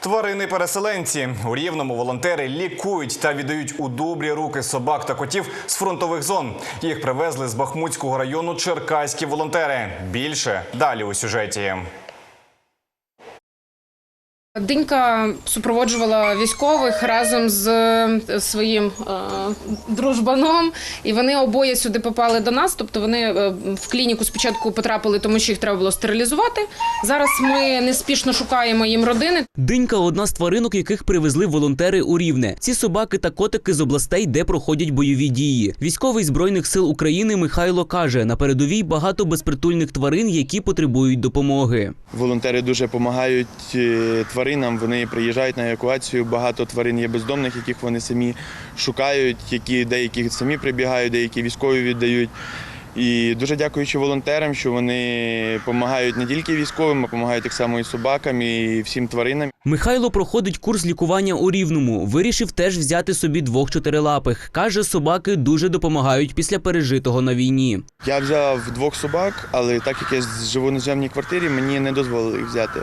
Тварини-переселенці у рівному волонтери лікують та віддають у добрі руки собак та котів з фронтових зон. Їх привезли з Бахмутського району черкаські волонтери. Більше далі у сюжеті. Динька супроводжувала військових разом з е, своїм е, дружбаном, і вони обоє сюди попали до нас. Тобто вони е, в клініку спочатку потрапили, тому що їх треба було стерилізувати. Зараз ми неспішно шукаємо їм родини. Динька одна з тваринок, яких привезли волонтери у Рівне. Ці собаки та котики з областей, де проходять бойові дії. Військовий збройних сил України Михайло каже: на передовій багато безпритульних тварин, які потребують допомоги. Волонтери дуже допомагають е, тваринам. Вони приїжджають на евакуацію. Багато тварин є бездомних, яких вони самі шукають, які деякі самі прибігають, деякі військові віддають. І дуже дякуючи волонтерам, що вони допомагають не тільки військовим, а допомагають так само і собакам, і всім тваринам. Михайло проходить курс лікування у Рівному. Вирішив теж взяти собі двох чотирилапих. Каже, собаки дуже допомагають після пережитого на війні. Я взяв двох собак, але так як я живу на земній квартирі, мені не дозволили їх взяти.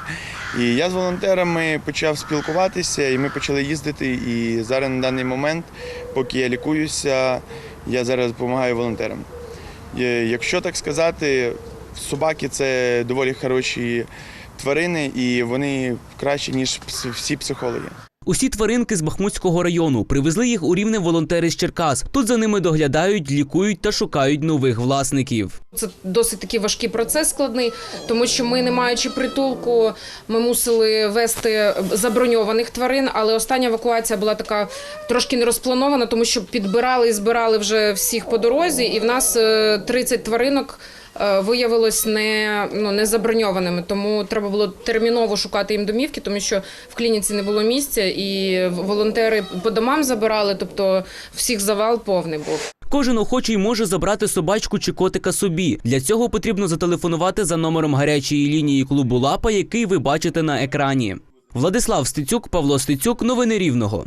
І я з волонтерами почав спілкуватися, і ми почали їздити. І зараз на даний момент, поки я лікуюся, я зараз допомагаю волонтерам. Е, Якщо так сказати, собаки це доволі хороші тварини, і вони кращі, ніж всі психологи. Усі тваринки з Бахмутського району привезли їх у рівне волонтери з Черкас. Тут за ними доглядають, лікують та шукають нових власників. Це досить такий важкий процес складний, тому що ми, не маючи притулку, ми мусили вести заброньованих тварин. Але остання евакуація була така трошки не розпланована, тому що підбирали і збирали вже всіх по дорозі, і в нас е, 30 тваринок. Е, Виявилось не ну не заброньованими, тому треба було терміново шукати їм домівки, тому що в клініці не було місця, і волонтери по домам забирали, тобто всіх завал повний був. Кожен охочий може забрати собачку чи котика собі. Для цього потрібно зателефонувати за номером гарячої лінії клубу Лапа, який ви бачите на екрані. Владислав Стецюк, Павло Стецюк, новини Рівного.